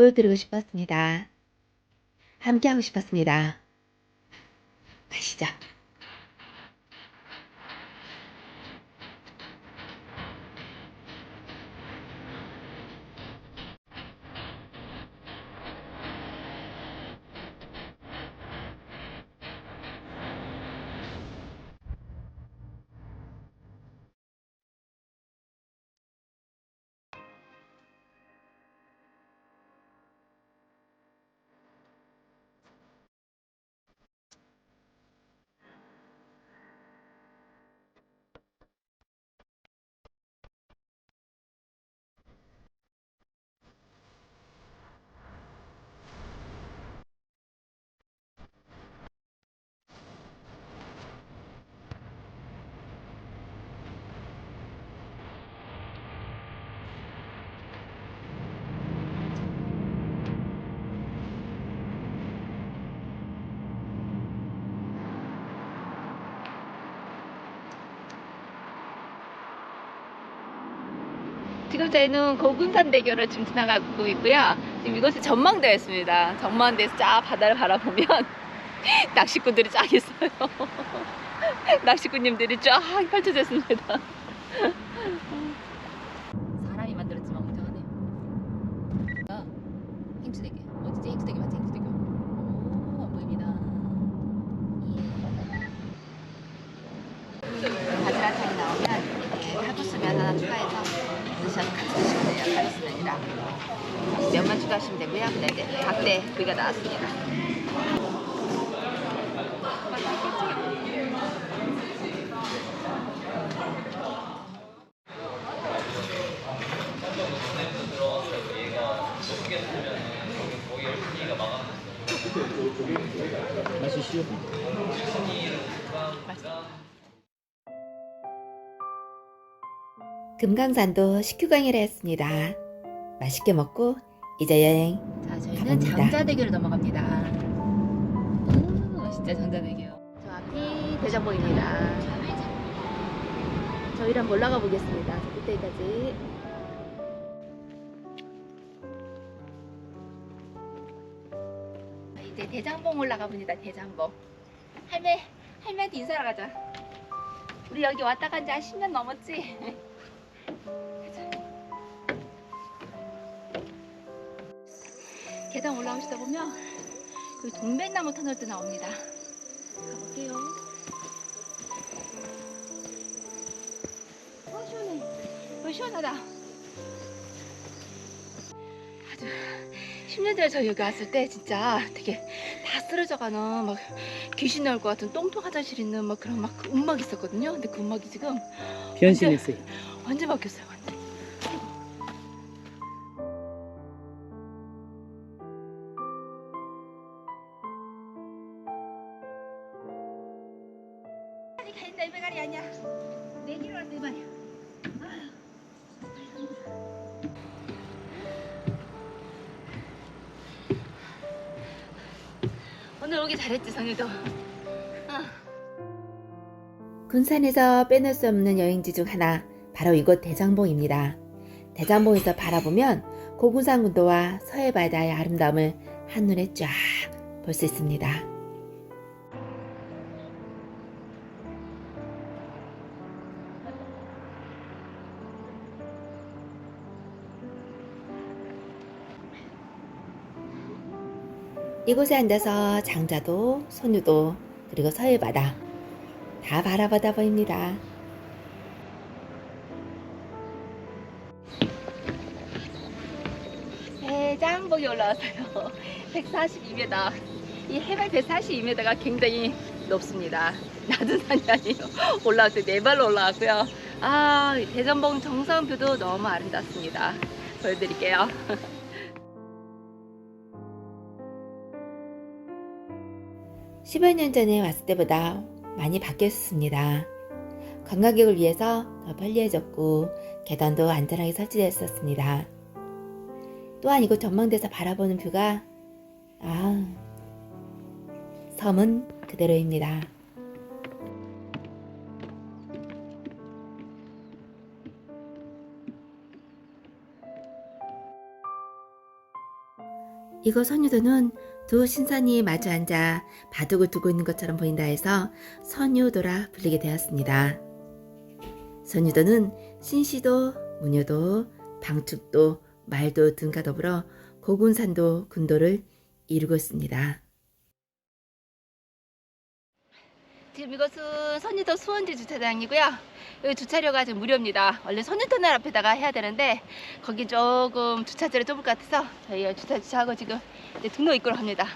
보여드리고 싶었습니다. 함께하고 싶었습니다. 가시죠. 지금 저희는 고군산 대교를 지금 지나가고 있고요. 지금 이곳이 전망대였습니다. 전망대에서 쫙 바다를 바라보면 낚시꾼들이 쫙 있어요. 낚시꾼님들이 쫙 펼쳐져 있습니다. 사람이 만들었지만 웅장하네요. 아, 행주대교. 어디지? 행주대교 맞지? 행주대교. 오, 안 보입니다. 예. 바지락탕이 나오면 이렇게 칼국수면 하나 추가해서. 칼국수면이랑. 면만 추가하시면 되고요. 네, 네. 각대 구이가 나왔습니다. 금강산도 식후강이라 했습니다. 맛있게 먹고 이제 여행 자, 저희는 가봅니다. 장자대교를 넘어갑니다. 오, 진짜 장자대교. 저 앞이 대전봉입니다. 저희랑 올라가 보겠습니다. 저 끝에까지. 자, 이제 대장봉 올라가 봅니다. 대장봉. 할매, 할매한테 인사하러 가자. 우리 여기 왔다 간지 한 10년 넘었지? 계단 올라오시다 보면 여기 동백나무 터널도 나옵니다. 가볼게요. 어 시원해. 어 시원하다. 아주 10년 전에 저 여기 왔을 때 진짜 되게 다 쓰러져가는 막 귀신 나올 것 같은 똥통 화장실 있는 막 그런 막 음막 있었거든요. 근데 그 음악이 지금 변신했어요. 완전 바뀌었어요. 오늘 오기 잘했지 성유도. 군산에서 빼놓을 수 없는 여행지 중 하나 바로 이곳 대장봉입니다. 대장봉에서 바라보면 고군산 군도와 서해 바다의 아름다움을 한눈에 쫙 볼 수 있습니다. 이곳에 앉아서 장자도, 손유도, 그리고 서해 바다 다 바라보다 보입니다. 대장봉이 올라왔어요. 142m. 이 해발 142m가 굉장히 높습니다. 낮은 산이 아니에요. 때네 발로 올라왔고요. 아, 이 대전봉 정상뷰도 너무 아름답습니다. 보여드릴게요. 십여년 전에 왔을 때보다 많이 바뀌었습니다. 관광객을 위해서 더 편리해졌고 계단도 안전하게 설치되었었습니다. 또한 이곳 전망대에서 바라보는 뷰가 아 섬은 그대로입니다. 이곳 선유도는 두 신선이 마주 앉아 바둑을 두고 있는 것처럼 보인다 해서 선유도라 불리게 되었습니다. 선유도는 신시도, 문효도, 방축도, 말도 등과 더불어 고군산도, 군도를 이루고 있습니다. 지금 이것은 선유도 수원지 주차장이고요. 여기 주차료가 지금 무료입니다. 원래 선유터널 앞에다가 해야 되는데 거기 조금 주차자리 좁을 것 같아서 저희가 주차 주차하고 지금 이제 등록 입구로 갑니다.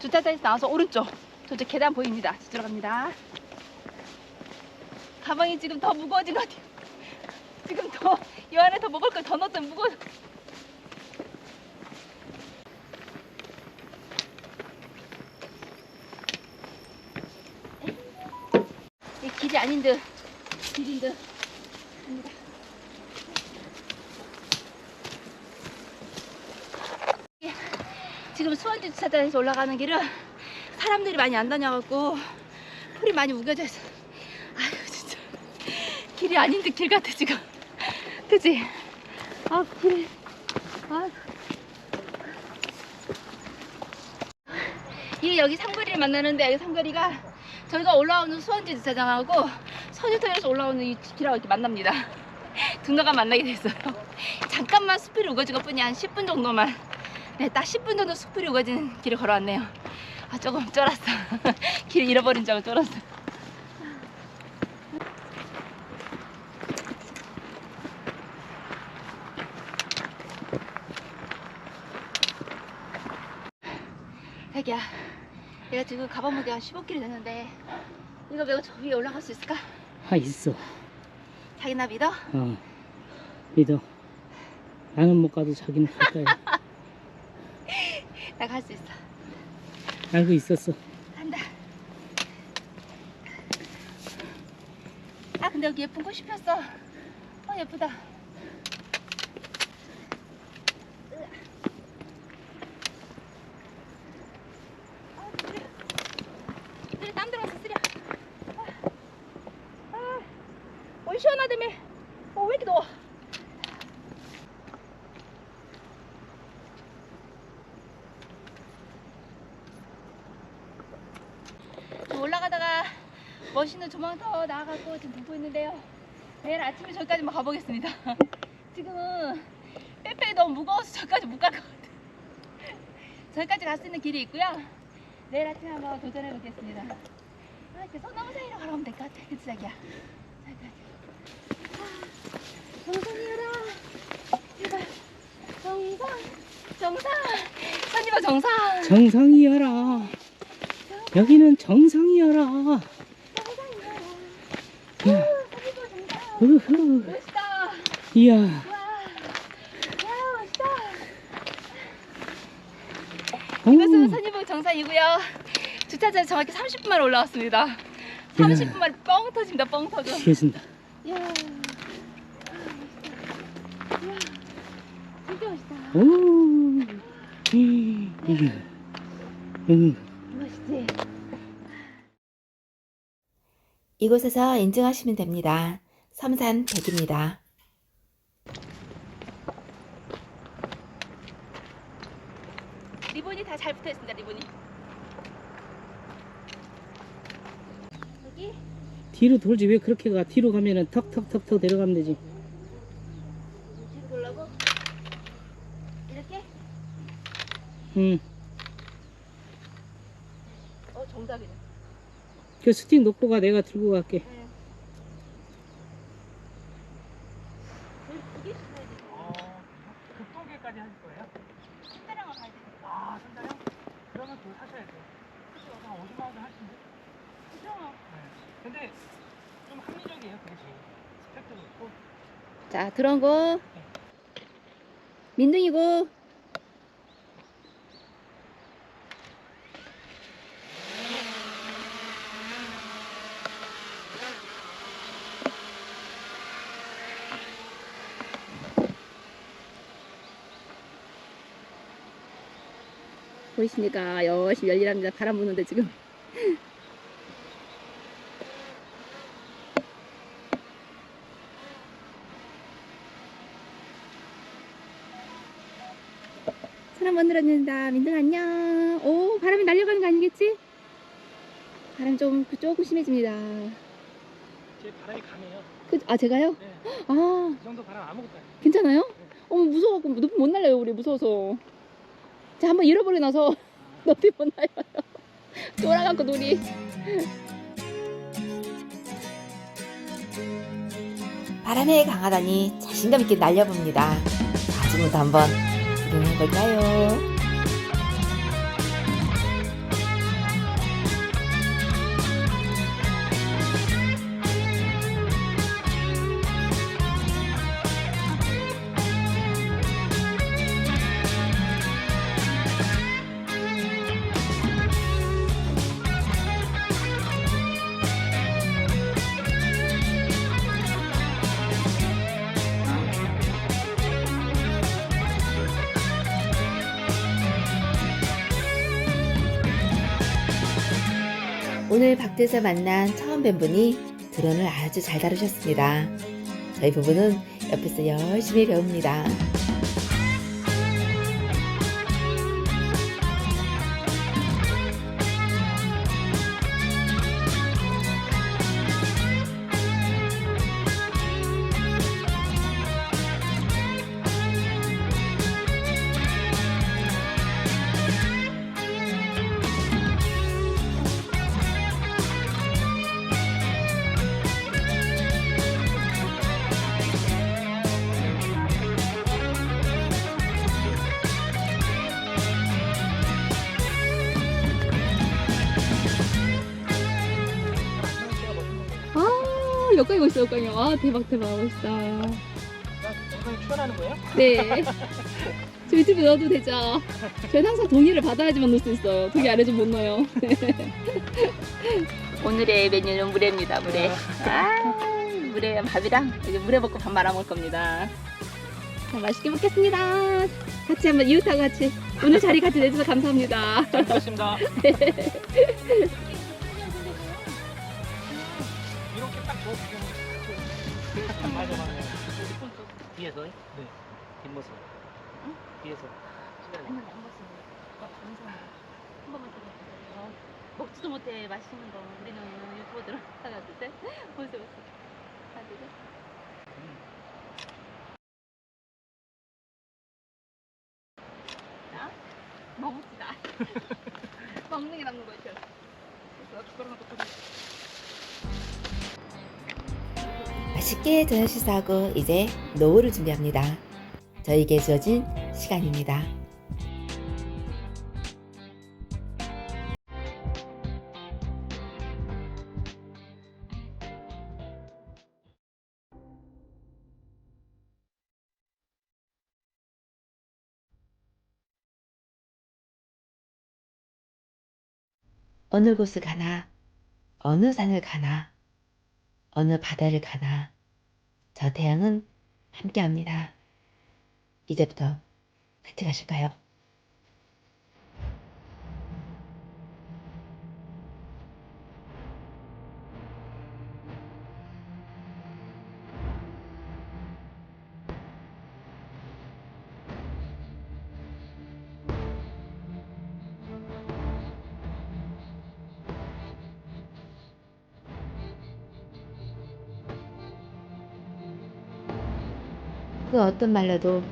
주차장에서 나와서 오른쪽 저쪽 계단 보입니다. 저쪽으로 갑니다. 가방이 지금 더 무거워진 것 같아요. 지금 더 이 안에 더 먹을 걸 더 넣었더니 무거워. 이 길이 아닌 듯 길인 듯 합니다. 예, 지금 수원지 주차장에서 올라가는 길은 사람들이 많이 안 다녀갖고 풀이 많이 우겨져 있어. 아유 진짜 길이 아닌 듯 길 같아 지금. 그지? 아 길. 아. 이 여기 상거리를 만나는데 여기 상거리가 저희가 올라오는 수원지 주차장하고 선유터에서 올라오는 이 길하고 이렇게 만납니다. 등로가 만나게 됐어요. 잠깐만 숲이 우거진 것 뿐이 한 10분 정도만. 네, 딱 10분 정도 숲이 우거진 길을 걸어왔네요. 아, 조금 쫄았어. 길 잃어버린 줄 알고 쫄았어. 자기야, 내가 지금 가방 무게가 15kg 됐는데 이거 메고 저 위에 올라갈 수 있을까? 아 있어. 자기 나 믿어? 어 믿어. 나는 못 가도 자기는 갈 거야. 나 갈 수 있어. 알고 있었어. 간다. 아 근데 여기 예쁜 꽃이 폈어. 어 예쁘다. 아, 쓰려. 쓰려, 땀 들어갔어 쓰려. 아, 아, 어 시원하다며. 어왜 이렇게 더워? 좀 올라가다가 멋있는 조망 더 나아가고 지금 보고 있는데요. 내일 아침에 저기까지 만 가보겠습니다. 지금은 빼빼 너무 무거워서 저기까지 못 갈 것 같아요. 저기까지 갈 수 있는 길이 있고요. 내일 아침에 한번 도전해 보겠습니다. 아, 이렇게 소나무 사이로 걸어오면 될 것 같아. 그치, 자기야? 제발. 정상. 정상. 선이봐, 정상. 정상이여라. 여기는 정상이여라. 야, 선이봐, 정상. 우후. 멋있다. 이야. 와, 와, 멋있다. 이것은 오, 선이봉 정상이고요. 주차장에 정확히 30분 만에 올라왔습니다. 30분 만에 뻥 터집니다. 뻥 터져. 뒤에진다. 이야. 이야, 진짜 멋있다. 오. 이. 음. 멋있지? 이곳에서 인증하시면 됩니다. 섬산 100입니다. 리본이 다 잘 붙어 있습니다. 리본이. 여기 뒤로 돌지 왜 그렇게 가? 뒤로 가면은 턱턱턱턱 내려가면 되지. 뒤로 돌라고 이렇게. 응. 어 정답이네. 그 스틱 놓고 가. 내가 들고 갈게 가야 돼. 어, 급동계까지 하실 거예요? 신사랑을 가야 돼. 아, 진짜요? 그러면 그거 사셔야 돼요. 한 50만 원 하시는데? 그죠? 네. 근데 좀 합리적이에요, 제일. 스펙도 그렇고. 자 들어온 거. 민둥이고. 보이십니까? 열심히 열일합니다. 바람 부는데 지금 사람 만들어낸다. 민들 안녕. 오, 바람이 날려가는 거 아니겠지? 바람 좀 조금 심해집니다. 제 바람이 강해요. 그, 아, 제가요? 네. 아, 이 정도 바람 아무것도 아니에요. 괜찮아요? 어머, 무서워갖고 높이 못 날려요, 우리 무서워서. 자, 한번 잃어버려 나서 높이 못 날려요. 쫄아갖고 눈이. 바람에 강하다니 자신감 있게 날려봅니다. 자, 지금부터 한번 구경 오늘 박대에서 만난 처음 뵌 분이 드론을 아주 잘 다루셨습니다. 저희 부부는 옆에서 열심히 배웁니다. 아, 여기까지 멋있어, 여기까지. 아, 대박, 대박, 멋있다. 출연하는 거예요? 네. 저 유튜브 넣어도 되죠? 저는 항상 동의를 받아야지만 넣을 수 있어요. 동의 안 해주면 못 넣어요. 오늘의 메뉴는 물회입니다, 물회. 아, 물회 밥이랑 이제 물회 먹고 밥 말아 먹을 겁니다. 자, 맛있게 먹겠습니다. 같이 한번 이웃하고 같이. 오늘 자리 같이 내주셔서 감사합니다. 잘 먹겠습니다. 이 맞아 맞아. 뒤에서? 네. 뒷모습. 뒤에서. 먹지도 못해 맛있는 거 우리는 유튜버들 하나 둘셋 보세요 보세요 하나 둘 셋 자 먹읍시다 먹는 게 남는 거죠 맛있게 저녁 식사하고 이제 노후를 준비합니다. 저에게 주어진 시간입니다. 어느 곳을 가나, 어느 산을 가나, 어느 바다를 가나, 저 태양은 함께 합니다. 이제부터 같이 가실까요? 그 어떤 말로도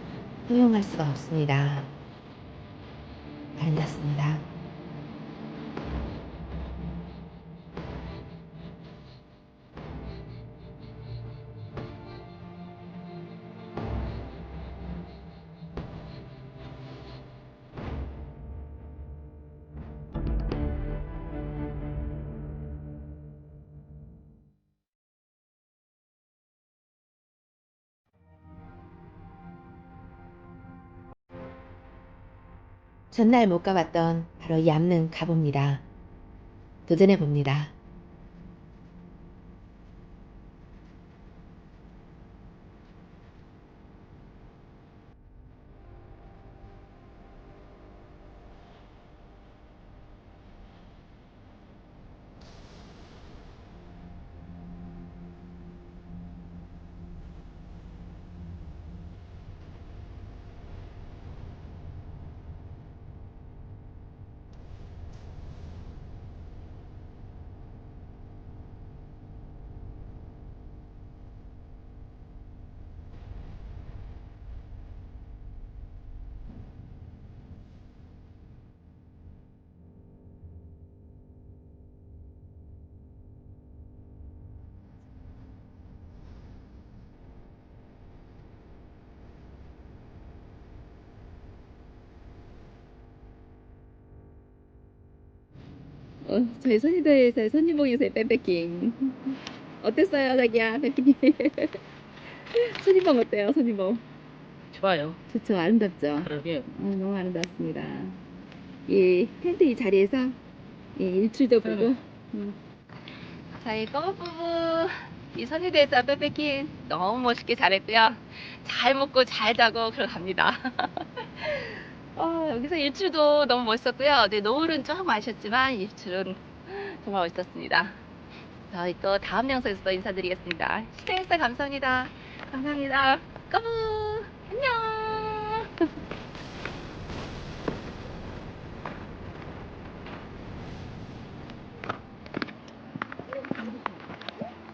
표현할 수가 없습니다. 아름답습니다. 전날 못 가봤던 바로 얌는 가봅니다. 도전해 봅니다. 어, 저희 선희도에서 선희봉에서의 백패킹. 어땠어요 자기야 백패킹? 선희봉 어때요 선희봉? 좋아요. 좋죠 아름답죠? 그러게. 어, 너무 아름답습니다. 이 텐트 이 자리에서 이 일출도 보고 음. 저희 꼬마 부부 이 선희도에서 백패킹 너무 멋있게 잘했고요. 잘 먹고 잘 자고 그러 갑니다 어, 여기서 일출도 너무 멋있었고요. 네, 노을은 조금 아쉬웠지만 일출은 정말 멋있었습니다. 저희 또 다음 영상에서 또 인사드리겠습니다. 시청해주셔서 감사합니다. 감사합니다. 까부 안녕.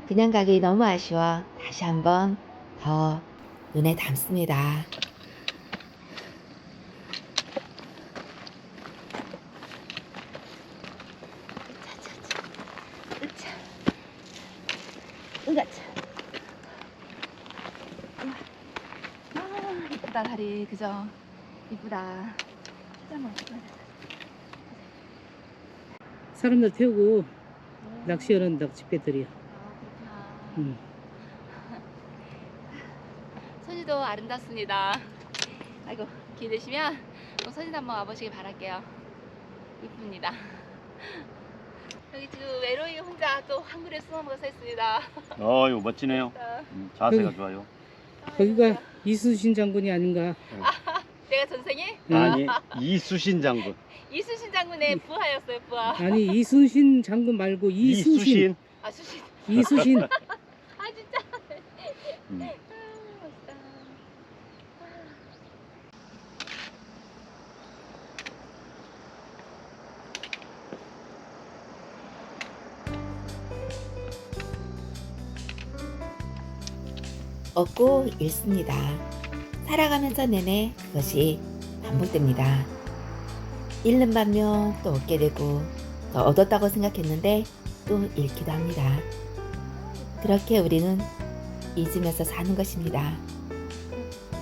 그냥 가기 너무 아쉬워 다시 한번 더 눈에 담습니다. 으차. 으가차. 아, 이쁘다 다리 그죠? 이쁘다. 사람들 태우고 낚시하는 낚싯배들이야. 아. 음. 선이도 아름답습니다. 아이고 기대시면 또 선이도 한번 와보시길 바랄게요. 이쁩니다. 여기 지금 외로이 혼자 또 한 그릇 숨어 먹어서 있습니다. 어유 멋지네요. 음, 자세가 여기. 좋아요. 거기가 이순신 장군이 아닌가. 내가 전생에 음. 아니 이수신 장군. 이수신 장군의 부하였어요 부하. 아니 이순신 장군 말고 이수신. 이수신. 아 수신. 이수신. 아 진짜. 음. 얻고 잃습니다. 살아가면서 내내 그것이 반복됩니다. 잃는 반면 또 얻게 되고 더 얻었다고 생각했는데 또 잃기도 합니다. 그렇게 우리는 잊으면서 사는 것입니다.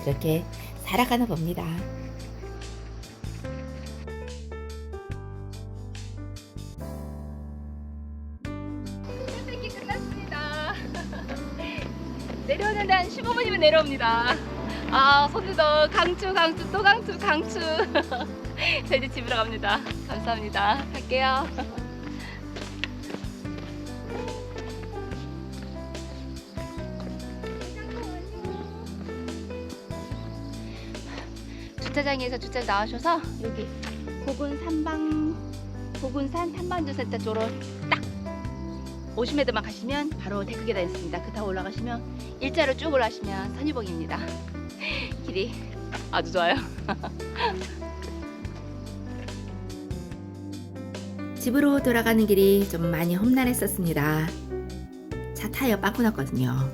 그렇게 살아가나 봅니다. 내려옵니다. 아, 손들도 강추, 강추, 또 강추, 강추. 저 이제 집으로 갑니다. 감사합니다. 갈게요. 주차장에서 주차 나와셔서 여기 고군 삼방 고군산 탐방주 센터 쪽으로 딱 50m만 가시면 바로 데크 계단 있습니다. 그타 올라가시면 일자로 쭉 올라가시면 선유봉입니다. 길이 아주 좋아요. 집으로 돌아가는 길이 좀 많이 험난했었습니다. 차 타이어 빠꾸 났거든요.